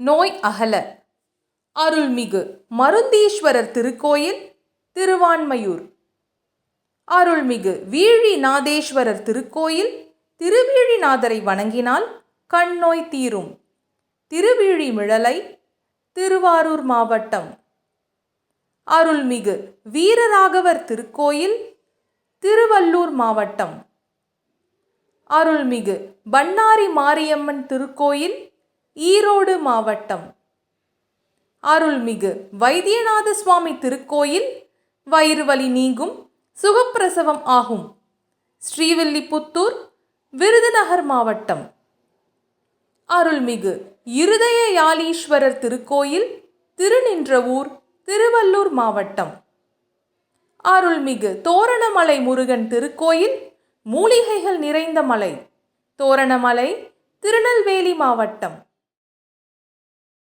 நோய் அகல. அருள்மிகு மருந்தீஸ்வரர் திருக்கோயில் திருவான்மையூர். அருள்மிகு வீழிநாதேஸ்வரர் திருக்கோயில் திருவீழிநாதரை வணங்கினால் கண்ணோய் தீரும். தீரும் திருவீழிமிழலை திருவாரூர் மாவட்டம். அருள்மிகு வீரராகவர் திருக்கோயில் திருவள்ளூர் மாவட்டம். அருள்மிகு பண்ணாரி மாரியம்மன் திருக்கோயில் ஈரோடு மாவட்டம். அருள்மிகு வைத்தியநாத சுவாமி திருக்கோயில் வயிறு வலி நீங்கும் சுகப்பிரசவம் ஆகும். ஸ்ரீவில்லிபுத்தூர் விருதுநகர் மாவட்டம். அருள்மிகு இருதய யாலீஸ்வரர் திருக்கோயில் திருநின்றவூர் திருவள்ளூர் மாவட்டம். அருள்மிகு தோரணமலை முருகன் திருக்கோயில் மூலிகைகள் நிறைந்த மலை. தோரணமலை திருநெல்வேலி மாவட்டம்.